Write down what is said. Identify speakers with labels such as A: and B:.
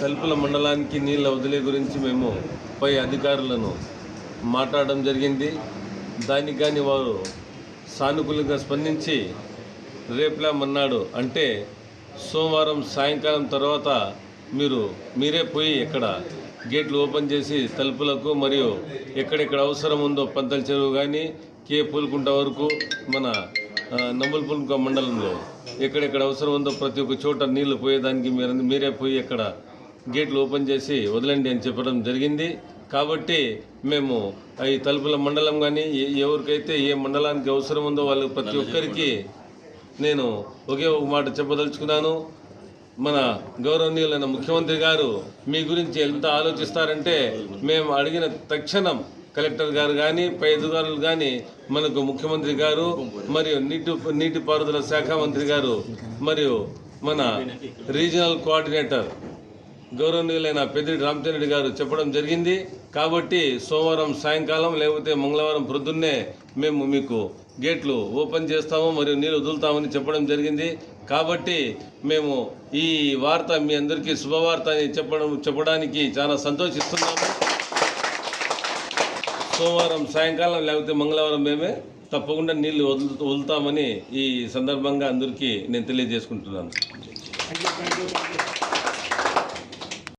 A: తలుపుల మండలానికి నీళ్ళ వదిలే గురించి మేము పై అధికారులను మాట్లాడడం జరిగింది. దానికి కానీ వారు సానుకూలంగా స్పందించి రేపులా మన్నాడు అంటే సోమవారం సాయంకాలం తర్వాత మీరు మీరే పోయి ఇక్కడ గేట్లు ఓపెన్ చేసి తలుపులకు మరియు ఎక్కడెక్కడ అవసరం ఉందో పంతల చెరువు కానీ కే పూలుకుంట వరకు మన ఆ, మండలంలో ఎక్కడెక్కడ అవసరం ఉందో ప్రతి ఒక్క చోట నీళ్ళు పోయేదానికి మీరు మీరే పోయి ఇక్కడ గేట్లు ఓపెన్ చేసి వదలండి అని చెప్పడం జరిగింది. కాబట్టి మేము ఈ తలుపుల మండలం కానీ ఎవరికైతే ఏ మండలానికి అవసరం ఉందో వాళ్ళు ప్రతి ఒక్కరికి నేను ఒకే ఒక మాట చెప్పదలుచుకున్నాను. మన గౌరవనీయులైన ముఖ్యమంత్రి గారు మీ గురించి ఎంత ఆలోచిస్తారంటే మేము అడిగిన తక్షణం కలెక్టర్ గారు కానీ పై అధికారులు కానీ మనకు ముఖ్యమంత్రి గారు మరియు నీటి నీటిపారుదల శాఖ మంత్రి గారు మరియు మన రీజనల్ కోఆర్డినేటర్ గౌరవనీయులైన పెద్ది రామచంద్రెడ్డి గారు చెప్పడం జరిగింది. కాబట్టి సోమవారం సాయంకాలం లేకపోతే మంగళవారం ప్రొద్దున్నే మేము మీకు గేట్లు ఓపెన్ చేస్తాము మరియు నీళ్ళు వదులుతామని చెప్పడం జరిగింది. కాబట్టి మేము ఈ వార్త మీ అందరికీ శుభవార్త అని చెప్పడం చెప్పడానికి చాలా సంతోషిస్తున్నాము. సోమవారం సాయంకాలం లేకపోతే మంగళవారం మేమే తప్పకుండా నీళ్ళు వదులు వదులుతామని ఈ సందర్భంగా అందరికీ నేను తెలియజేసుకుంటున్నాను.